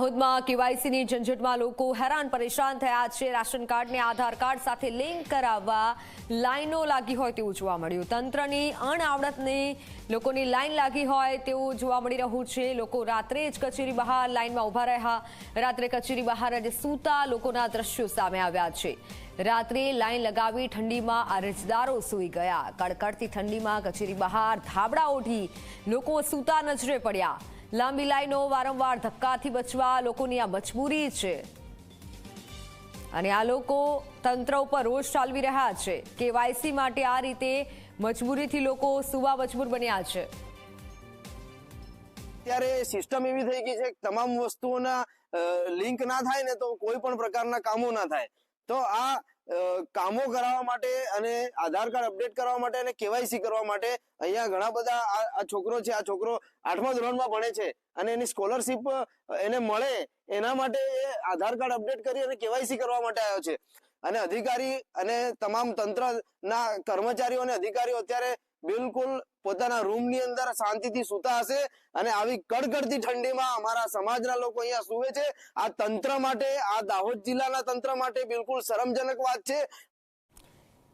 દાહોદમાં કેવાયસીની ઝંઝટમાં લોકો હેરાન પરેશાન થયા છે. રાશન કાર્ડને આધાર કાર્ડ સાથે લિંક કરાવવા લાઈનો લાગી હોય તેવું જોવા મળ્યું. તંત્રની અણઆવડતને લોકોની લાઈન લાગી હોય તેવું જોવા મળી રહ્યું છે. લોકો રાત્રે જ કચેરી બહાર લાઈનમાં ઊભા રહ્યા. રાત્રે કચેરી બહાર જ સૂતા લોકોના દ્રશ્યો સામે આવ્યા છે. રાત્રે લાઈન લગાવી ઠંડીમાં અરજદારો સૂઈ ગયા. કડકડતી ઠંડીમાં કચેરી બહાર ધાબળા ઓઢી લોકો સૂતા નજરે પડ્યા. લાંબી લાઈનો વારંવાર ધક્કાથી બચવા લોકોની આ મજબૂરી છે. અને આ લોકો તંત્ર ઉપર રોષ ચાલવી રહ્યા છે. કેવાયસી માટે આ રીતે મજબૂરીથી લોકો સુવા મજબૂર બન્યા છે. ત્યારે સિસ્ટમ એવી થઈ ગઈ છે કે તમામ વસ્તુઓના લિંક ના થાય ને તો કોઈ પણ પ્રકારના કામો ના થાય. તો આ કામો કરાવવા માટે અને આધાર કાર્ડ અપડેટ કરવા માટે અને કેવાયસી કરવા માટે અહીંયા ઘણા બધા આ છોકરો છે, આ છોકરો આઠમા ધોરણમાં ભણે છે અને એની સ્કોલરશીપ એને મળે એના માટે એ આધાર કાર્ડ અપડેટ કરી અને કેવાયસી કરવા માટે આવ્યો છે. અને અધિકારી અને તમામ તંત્રના કર્મચારીઓ અને અધિકારીઓ અત્યારે બિલકુલ પોતાના રૂમની અંદર શાંતિથી સૂતા હશે અને આવી કડકડતી ઠંડીમાં અમારા સમાજના લોકો અહીંયા સુવે છે. આ તંત્ર માટે, આ દાહોદ જિલ્લાના તંત્ર માટે બિલકુલ શરમજનક વાત છે.